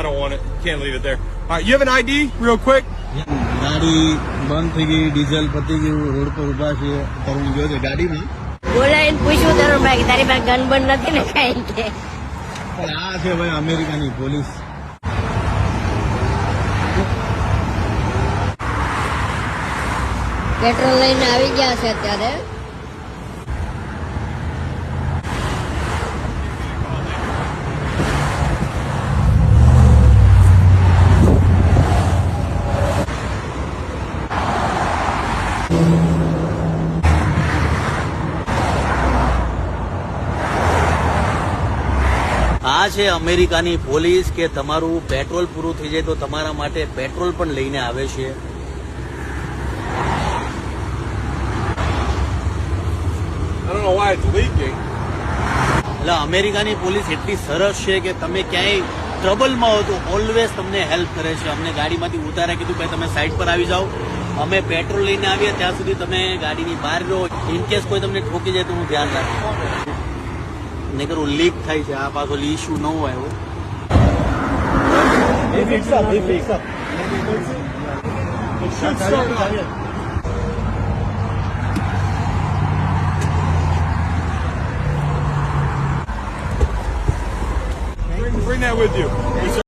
I don't want it. Can't leave it there. All right, you have an ID, real quick? ગાડી બંધ થઈ ગઈ diesel પતી ગયું રોડ પર ઊભા છે તરુણ ગયો છે ગાડીમાં બોલાવીને પૂછ્યું તરુણ ભાઈ તારી પાસે ગન બંધ નથી ને કઈ કે પણ આ છે ભાઈ અમેરિકાની પોલીસ પેટ્રોલ લઈને આવી ગયા છે અત્યારે આ છે અમેરિકાની પોલીસ કે તમારું પેટ્રોલ પૂરું થઈ જાય તો તમારા માટે પેટ્રોલ પણ લઈને આવે છે. I don't know why it's leaking. એટલે અમેરિકાની પોલીસ એટલી સરસ છે કે તમે ક્યાંય ટ્રબલમાં હો તો ઓલવેઝ તમને હેલ્પ કરે છે. અમને ગાડીમાંથી ઉતારે કીધું ભાઈ તમે સાઈડ પર આવી જાઓ. અમે પેટ્રોલ લઈને આવીએ ત્યાં સુધી તમે ગાડીની બહાર રહો. ઇનકેસ કોઈ તમને ઠોકી જાય તો હું ધ્યાન રાખું. નહીં કરું લીક થાય છે આ પાછો ઇસ્યુ નવો આવ્યો bring that with you.